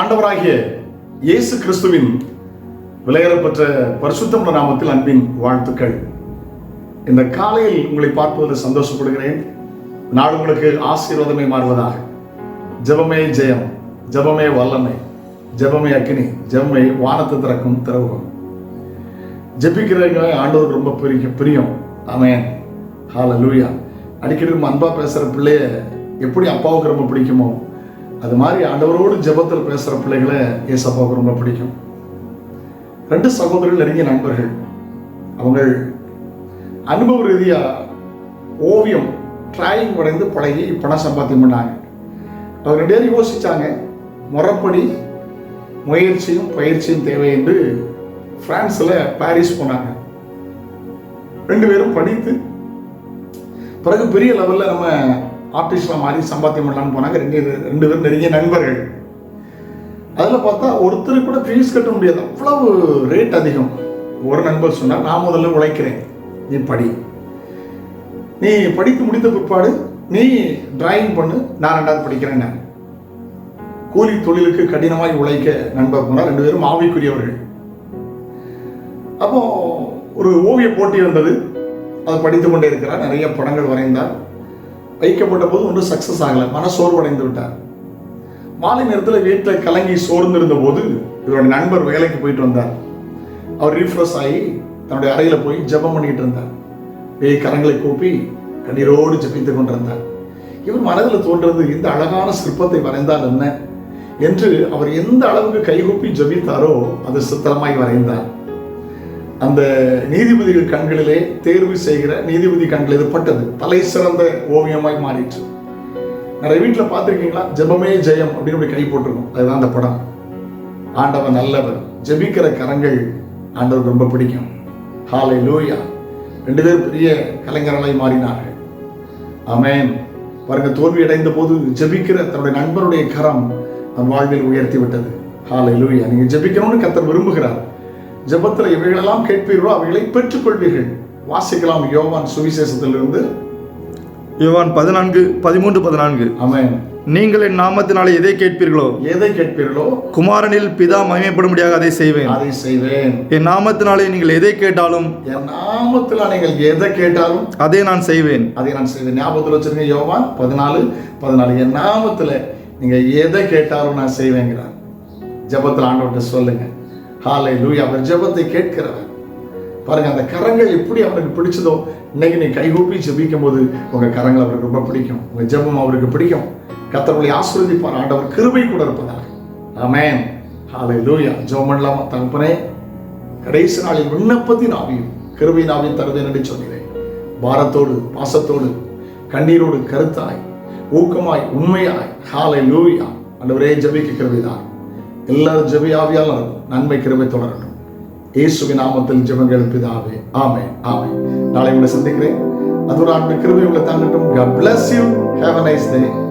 ஆண்டவராகிய இயேசு கிறிஸ்துவின் விளையாடப்பெற்ற பரிசுத்தமுள்ள நாமத்தில் அன்பின் வாழ்த்துக்கள். இந்த காலையில் உங்களை பார்ப்பதில் சந்தோஷப்படுகிறேன். நாடு உங்களுக்கு ஆசீர்வாதமே மாறுவதாக. ஜெபமே ஜெயம் ஜெபமே வல்லமை ஜெபமே அக்னி ஜபமே வானத்தை திறக்கும் திறவுகம் ஜபிக்கிறவங்க ஆண்டவருக்கு ரொம்ப பிரிக்கும் பிரியம். அமையன் ஹால லூயா அடிக்கடி நம்ம அன்பா பேசுகிற பிள்ளைய எப்படி அப்பாவுக்கு ரொம்ப பிடிக்குமோ அது மாதிரி ஆண்டவரோடு ஜெபத்தில் பேசுகிற பிள்ளைகளை ஏசப்பாவுக்கு ரொம்ப பிடிக்கும். ரெண்டு சகோதரர்கள் நெருங்கிய நண்பர்கள். அவங்க அனுபவ ரீதியாக ஓவியம் டிராயிங் வரைந்து பழகி பணம் சம்பாத்தியம் பண்ணாங்க. அவங்க ரெண்டு பேரும் யோசித்தாங்க முறைப்படி முயற்சியும் பயிற்சியும் தேவை என்று பிரான்ஸில் பாரிஸ் போனாங்க. ரெண்டு பேரும் படித்து பிறகு பெரிய லெவலில் நம்ம ஆர்டிஸ்டாக மாறி சம்பாத்தியம் பண்ணலாம்னு போனாங்க. ரெண்டு ரெண்டு பேரும் நெருங்கிய நண்பர்கள். அதில் பார்த்தா ஒருத்தர் கூட ஃபீஸ் கட்ட முடியாது. அவ்வளவு ரேட் அதிகம். ஒரு நண்பர் சொன்னார் நான் முதல்ல உழைக்கிறேன். நீ படி. நீ படித்து முடித்த பிற்பாடு நீ டிராயிங் பண்ணு. நான் ரெண்டாவது படிக்கிறேன் கூலி தொழிலுக்கு கடினமாய் உழைக்க நண்பர் போனால் ரெண்டு பேரும் ஆவிக்குரியவர்கள். அப்போ ஒரு ஓவிய போட்டி வந்தது. அதை படித்து கொண்டே இருக்கிறார். நிறைய படங்கள் வரைந்தார். வைக்கப்பட்ட போது ஒன்றும் சக்ஸஸ் ஆகலை. மன சோர்வடைந்து விட்டார் மாலை நேரத்தில் வீட்டில் கலங்கி சோர்ந்திருந்த போது இவருடைய நண்பர் வேலைக்கு போயிட்டு வந்தார். அவர் ரீஃப்ரெஷ் ஆகி தன்னுடைய அறையில் போய் ஜெபம் பண்ணிட்டு இருந்தார். பேய் கரங்களை கூப்பி கண்ணீரோடு ஜபித்து கொண்டிருந்தார். இவர் மனதில் தோன்றது இந்த அழகான சிற்பத்தை வரைந்தால் என்ன? என்று அவர் எந்த அளவுக்கு கைகூப்பி ஜெபித்தாரோ அது சித்திரமாய் வரைந்தார். அந்த நீதிபதிகள் கண்களிலே தேர்வு செய்கிற நீதிபதி கண்கள் இது தலை சிறந்த ஓவியமாய் மாறிற்று. நிறைய வீட்டில் பார்த்துருக்கீங்களா? ஜெபமே ஜெயம் அப்படின்னு இப்படி கை போட்டிருக்கோம். அதுதான் அந்த படம். ஆண்டவன் நல்லவர். ஜெபிக்கிற கரங்கள் ஆண்டவருக்கு ரொம்ப பிடிக்கும். ஹாலை லூயா ரெண்டு பேர் பெரிய கலைஞர்களாய் மாறினார்கள். அமேன் பாருங்க தோல்வி அடைந்த போது ஜெபிக்கிற தன்னுடைய நண்பருடைய கரம் நம் வாழ்வில் உயர்த்தி விட்டது. ஹாலை லூயா நீங்க ஜெபிக்கணும்னு கத்தர் விரும்புகிறார். ஜெபத்தில் இவைகளெல்லாம் கேட்பீர்களோ அவைகளை பெற்றுக்கொள்வீர்கள். வாசிக்கலாம் யோவான் சுவிசேஷத்திலிருந்து. யோவான் பதினான்கு பதிமூன்று பதினான்கு. ஆமென். நீங்கள் என் நாமத்தினாலே எதை கேட்பீர்களோ? எதை கேட்பீர்களோ? குமாரனில் பிதா மகிமைப்படும்படியாக அதை செய்வேன். அதை செய்வேன். என் நாமத்தினாலே நீங்கள் எதை கேட்டாலும்? என் நாமத்தில் நீங்கள் எதை கேட்டாலும்? அதை நான் செய்வேன். அதை நான் செய்வேன். ஞாபகத்தில் வச்சிருங்க யோவான் பதினாலு பதினாலு. என் நாமத்தில் நீங்க எதை கேட்டாலும் நான் செய்வேங்கிறார் ஜெபத்தில் ஆண்டவர்கிட்ட சொல்லுங்க. ஹாலை லூயா அவர் ஜெபத்தை கேட்கிறவர். பாருங்க அந்த கரங்கள் எப்படி அவருக்கு பிடிச்சதோ இன்னைக்கு நீ கைகூப்பி ஜபிக்கும் போது உங்க கரங்கள் அவருக்கு ரொம்ப பிடிக்கும். உங்க ஜெபம் அவருக்கு பிடிக்கும். கத்தர்களை ஆசிர்வதிப்பார். ஆண்டவர் கிருபை கூட இருப்பதாக. ஆமேன் ஹாலை லூயா ஜெபம் பண்ணலாமா தகப்பனே கடைசி நாளில் விண்ணப்பத்தின் ஆவியும் கிருபை நாவியும் தருவேன் என்று சொன்னேன் பாரத்தோடு பாசத்தோடு கண்ணீரோடு கருத்தாய் ஊக்கமாய் உண்மையாய். ஹாலை லூயா ஆண்டவரே ஜெபிக்க கிருபைதான் எல்லாரும் ஜெபி ஆவியால் நடக்கும் நன்மை கிருபை தொடரட்டும். இயேசுவின் நாமத்தில் ஜெபங்கள் பிதாவே ஆமே ஆமே நாளை உங்களை சந்திக்கிறேன். அதோட ஆண்டு கிருபை உங்களை தாங்கட்டும். God bless you. Have a nice day.